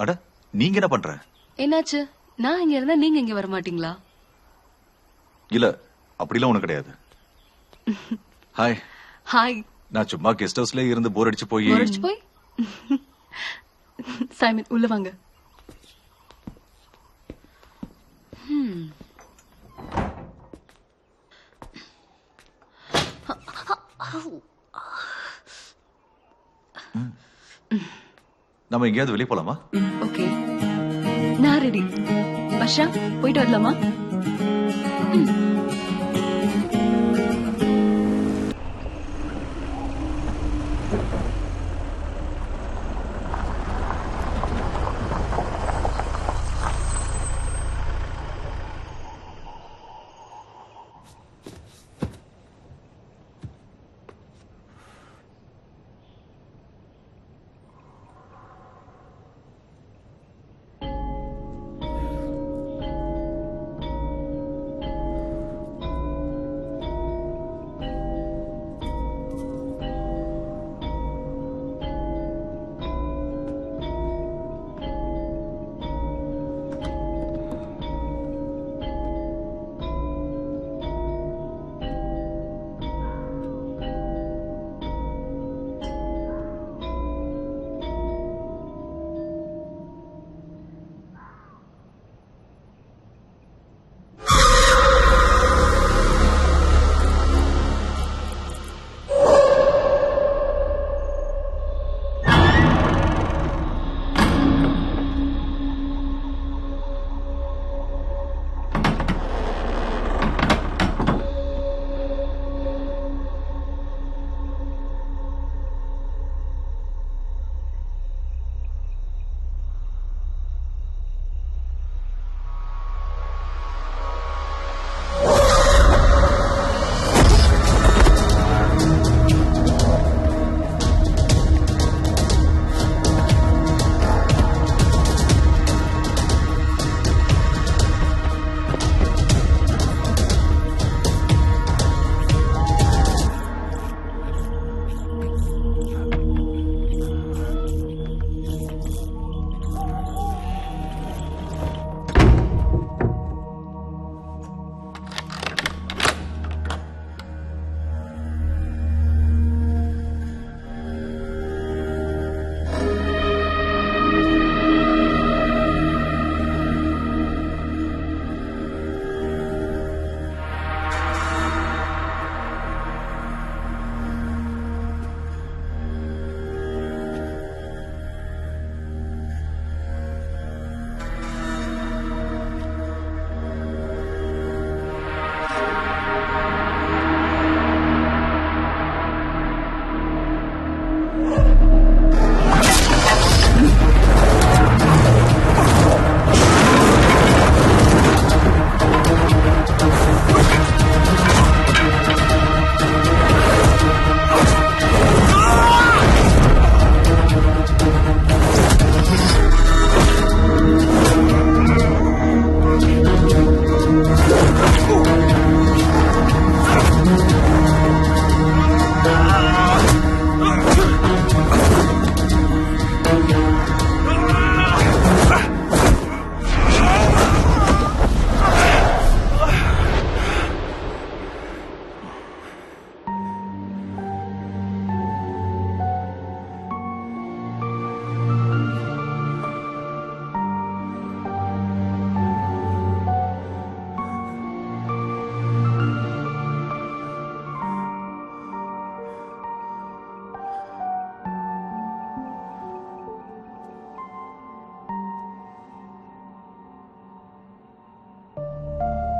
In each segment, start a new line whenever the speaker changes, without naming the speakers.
அட நீங்க என்ன பண்ற?
என்னாச்சு? நான் இங்க இருந்தா நீங்க இங்க வர மாட்டீங்களா?
இல்ல அப்படிலாம் ஒண்ணு கிடையாது. ஹாய்
ஹாய்
நான் சும்மா கெஸ்ட் ஹவுஸ்ல இருந்து போர் அடிச்சு போய்
முறைச்சு போய்? சைமன் உள்ள வாங்க.
நம்ம எங்கேயாவது வெளியே போலாமா?
ஓகே. நான் ரெடி வர்ஷா போயிட்டு வரலாமா?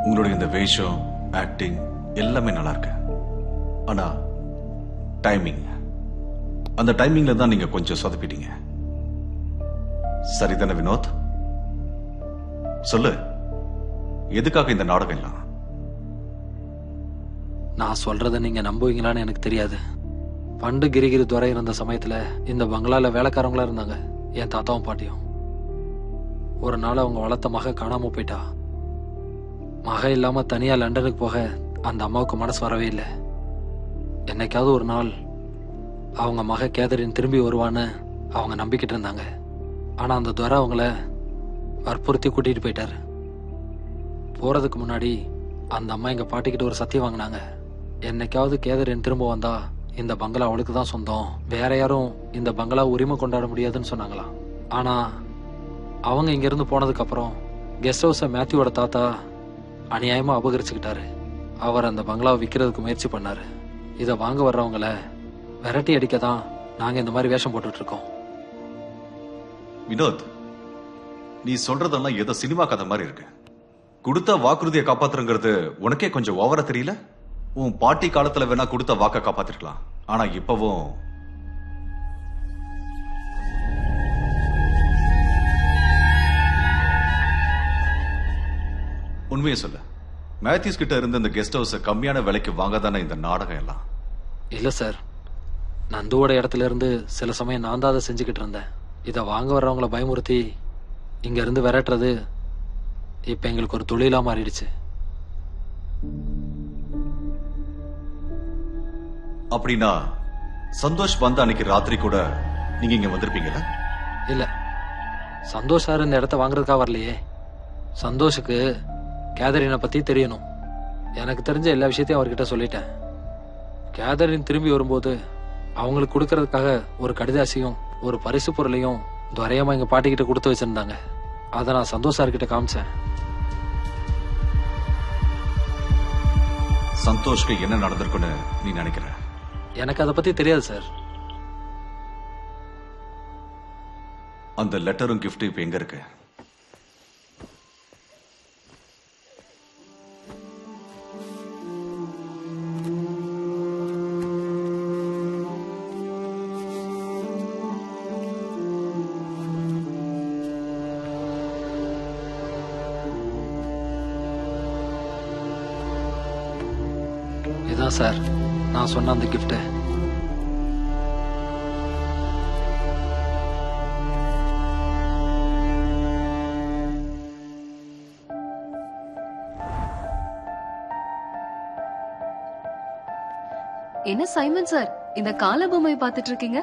உங்களுடைய இந்த வேஷம் ஆக்டிங் எல்லாமே நல்லா இருக்கு ஆனா டைமிங் அந்த டைமிங்ல தான் நீங்க கொஞ்சம் சொதப்பிட்டீங்க. சரிதானே வினோத்? சொல்லு எதுக்காக இந்த நாடகம் எல்லாம்?
நான் சொல்றத நீங்க நம்புவீங்களான்னு எனக்கு தெரியாது. பண்டு கிரிகிரி துறை இருந்த சமயத்துல இந்த பங்களால வேலைக்காரங்களா இருந்தாங்க. என் தாத்தாவும் பாட்டியும். ஒரு நாள் அவங்க வளர்த்த மக காணாம போயிட்டா. மக இல்லாம தனியா லண்டனுக்கு போக அந்த அம்மாவுக்கு மனசு வரவே இல்லை. என்னைக்காவது ஒரு நாள் அவங்க மக கேதரின் திரும்பி வருவான்னு அவங்க நம்பிக்கிட்டு இருந்தாங்க. ஆனா அந்த துரை அவங்கள வற்புறுத்தி கூட்டிட்டு போயிட்டாரு. போறதுக்கு முன்னாடி அந்த அம்மா எங்க பாட்டிக்கிட்ட ஒரு சத்தியம் வாங்கினாங்க. என்னைக்காவது கேதரின் திரும்ப வந்தா இந்த பங்களா அவளுக்கு தான் சொந்தம். வேற யாரும் இந்த பங்களா உரிமை கொண்டாட முடியாதுன்னு சொன்னாங்களாம் ஆனா அவங்க இங்கேருந்து போனதுக்கப்புறம் போனதுக்கு அப்புறம் கெஸ்ட் ஹவுஸை மேத்யூவோட தாத்தா அநியாயமா அபகரிச்சுக்கிட்டாரு. அவர் அந்த பங்களாவை விற்கிறதுக்கு முயற்சி பண்ணாரு. இதை வாங்க வர்றவங்கள விரட்டி அடிக்க தான் நாங்க இந்த மாதிரி வேஷம் போட்டுட்டு இருக்கோம்
வினோத் நீ சொல்றதெல்லாம் ஏதோ சினிமா கதை மாதிரி இருக்கு. கொடுத்த வாக்குறுதியை காப்பாத்துறங்கிறது உனக்கே கொஞ்சம் ஓவரா தெரியல? உன் பாட்டி காலத்துல வேணா கொடுத்த வாக்க காப்பாத்திருக்கலாம். ஆனா இப்பவும் உண்மையை சொல்லு. மேத்யூஸ் கிட்ட இருந்த இந்த கெஸ்ட் ஹவுஸ் கம்மியான விலைக்கு வாங்க தானே இந்த நாடகம் எல்லாம்?
இல்ல சார் நந்துவோட இடத்துல இருந்து சில சமயம் நான் தான் அதை செஞ்சுக்கிட்டு இருந்தேன். இதை வாங்க வர்றவங்கள பயமுறுத்தி இங்க இருந்து விரட்டுறது இப்ப எங்களுக்கு ஒரு தொழிலா மாறிடுச்சு.
அப்படின்னா சந்தோஷ் வந்த அன்னைக்கு ராத்திரி கூட நீங்க இங்க வந்திருப்பீங்கல்ல?
இல்ல. சந்தோஷ் சார் இந்த இடத்த வாங்குறதுக்காக வரலையே. சந்தோஷுக்கு கேதரினை பத்தி தெரியணும். எனக்கு தெரிஞ்ச எல்லா விஷயத்தையும் அவர்கிட்ட சொல்லிட்டேன். கேதரின் திரும்பி வரும்போது அவங்களுக்கு கொடுக்கறதுக்காக ஒரு கடிதாசியும் ஒரு பரிசு பொருளையும் துரையமா எங்க பாட்டிக்கிட்ட கொடுத்து வச்சிருந்தாங்க. அதை நான் சந்தோஷ் சார் கிட்ட காமிச்சேன்.
சந்தோஷ்க்கு என்ன நடந்திருக்குன்னு நீ நினைக்கிற?
எனக்கு அதை பத்தி தெரியாது சார்.
அந்த லெட்டரும் கிஃப்ட் இப்ப எங்க இருக்கு?
நான் சொன்ன அந்த கிஃப்ட்
என்ன சைமன் சார் இந்த கால பொம்மையை பார்த்துட்டு இருக்கீங்க?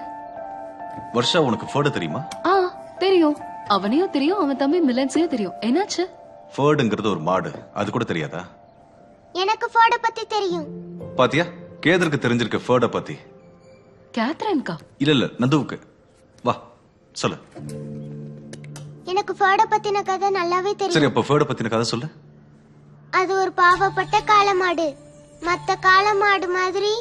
வர்ஷா உனக்கு ஃபேர்டு தெரியுமா?
ஆ தெரியும். அவனையும் தெரியும் அவன் தம்பி மிலன்ஸையும் தெரியும். என்னாச்சு?
ஃபேர்டுங்கிறது ஒரு மாடு. அது கூட தெரியாதா?
எனக்கு ஃபோர்ட பத்தி தெரியும்.
பாத்தியா? கேதருக்கு தெரிஞ்சிருக்க ஃபேர்ட பத்தி.
கேத்ரின்கா?
இல்ல இல்ல நந்துவுக்கு. வா சொல்லு.
எனக்கு ஃபோர்ட பத்தின கதை நல்லாவே
சரி
தெரியும்
அப்ப ஃபேர்ட பத்தின கதை சொல்லு.
அது ஒரு பாவப்பட்ட காளமாடு. மத்த காளமாடு மாதிரி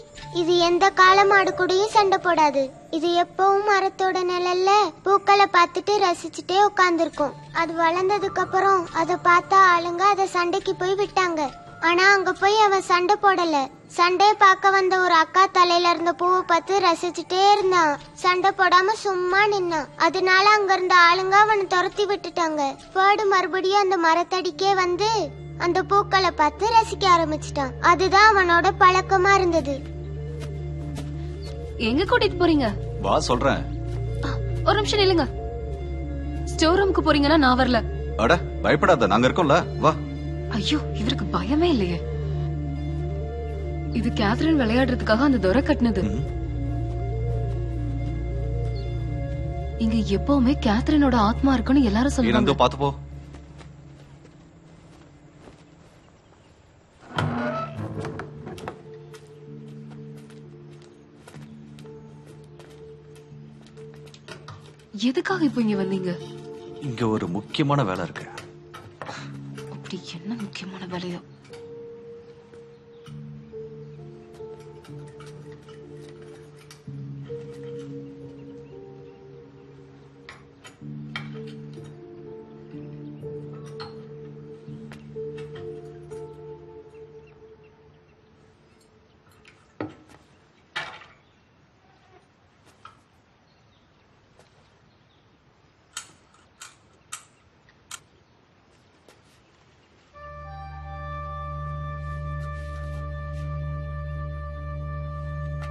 இது எந்த காளமாடு கூடயும் சண்டை போடாது. இது எப்பவும் மரத்தோட நிழல்ல பூக்களை பார்த்துட்டு ரசிச்சுட்டே உட்கார்ந்திருக்கும். அது வளர்ந்ததுக்கு அப்புறம் அதை பார்த்தா ஆளுங்க அதை சண்டைக்கு போய் விட்டாங்க. ஆனா அங்க போய் அவன் சண்டை போடல. சண்டையை பார்க்க வந்த ஒரு அக்கா தலையில இருந்த பூவை பார்த்து ரசிச்சுட்டே இருந்தான். சண்டை போடாம சும்மா நின்னான். அதனால அங்க இருந்த ஆளுங்க அவனை துரத்தி விட்டுட்டாங்க. பேர்டு மறுபடியும் அந்த மரத்தடிக்கே வந்து அந்த பூக்களை பார்த்து ரசிக்க ஆரம்பிச்சிட்டான். அதுதான் அவனோட பழக்கமா இருந்தது.
எங்க கூட்டிட்டு போறீங்க?
வா சொல்றேன்.
ஒரு நிமிஷம் நில்லுங்க. ஸ்டோர் ரூமுக்கு போறீங்கன்னா நான் வரல.
அட பயப்படாத நாங்க இருக்கோம்ல. வா.
ஐயோ இவருக்கு பயமே இல்லையே. இது கேத்ரின் விளையாடுறதுக்காக அந்த துரை கட்டினது. இங்க எப்பவுமே கேத்ரினோட ஆத்மா இருக்குன்னு எல்லாரும் சொல்லுவாங்க.
பாத்து போ.
எதுக்காக இப்ப இங்க வந்தீங்க?
இங்க ஒரு முக்கியமான வேலை இருக்கு.
அப்படி என்ன முக்கியமான வேலையோ?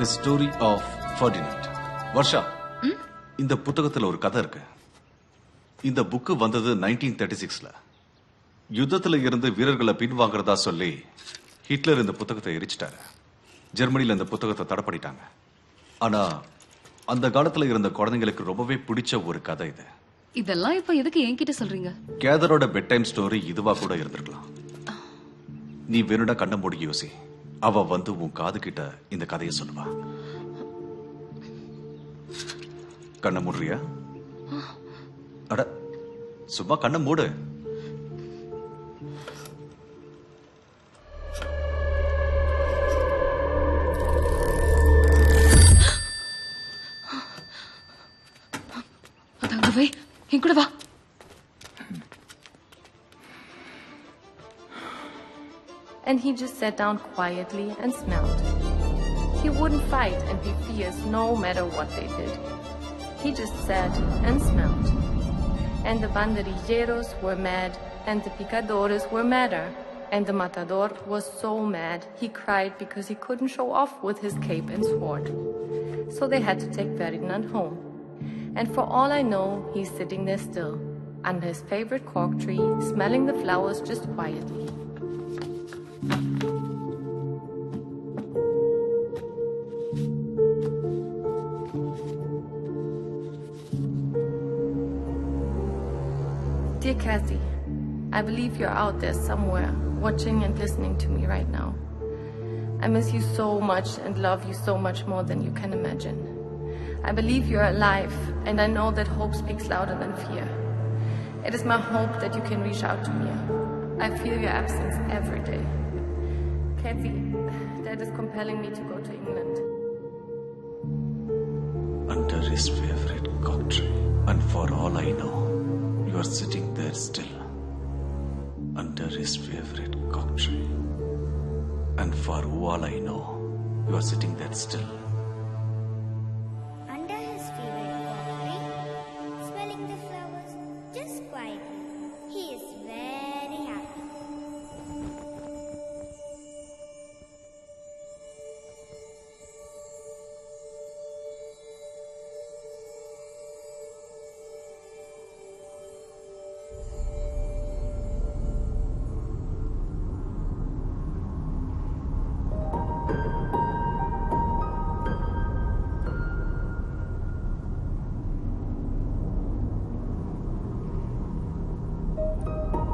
The story of Ferdinand Varsha இந்த புத்தகத்துல ஒரு கதை இருக்கு. இந்த புக்கு வந்தது நைன்டீன் தேர்ட்டி சிக்ஸ்ல யுத்தத்துல இருந்து வீரர்களை பின்வாங்குறதா சொல்லி ஹிட்லர் இந்த புத்தகத்தை எரிச்சிட்டாரு. ஜெர்மனில இந்த புத்தகத்தை தடை பண்ணிட்டாங்க. ஆனா அந்த காலத்துல இருந்த குழந்தைங்களுக்கு ரொம்பவே பிடிச்ச ஒரு கதை இது.
இதெல்லாம் இப்ப எதுக்கு என்கிட்ட சொல்றீங்க?
கேதரோட பெட் டைம் ஸ்டோரி இதுவா கூட இருந்திருக்கலாம். நீ வேணுடா கண்ண மூடி யோசி. அவ வந்து உன் காது கிட்ட இந்த கதையை சொல்லுவா. கண்ண மூடுறியா? அட சும்மா கண்ணை மூடு.
Sat down quietly and smelled. He wouldn't fight and be fierce no matter what they did. He just sat and smelled. And the banderilleros were mad, and the picadores were madder. And the matador was so mad he cried because he couldn't show off with his cape and sword. So they had to take Ferdinand home. And for all I know, he's sitting there still, under his favorite cork tree, smelling the flowers just quietly. Kathy, I believe you're out there somewhere, watching and listening to me right now. I miss you so much and love you so much more than you can imagine. I believe you're alive, and I know that hope speaks louder than fear. It is my hope that you can reach out to me. I feel your absence every day. Kathy, that is compelling me to go to England.
under his favorite cock tree. And for all I know, you are sitting there still. Under his favorite cock tree. And for all I know, you are sitting there still.
Thank you.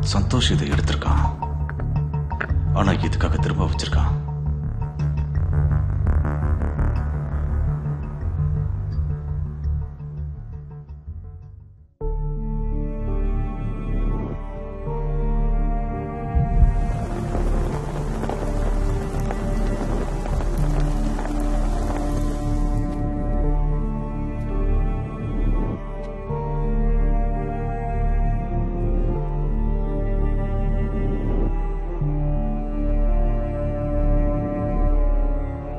Santhosh
இதை எடுத்திருக்கான். ஆனா இதுக்காக திரும்ப வச்சிருக்கான்.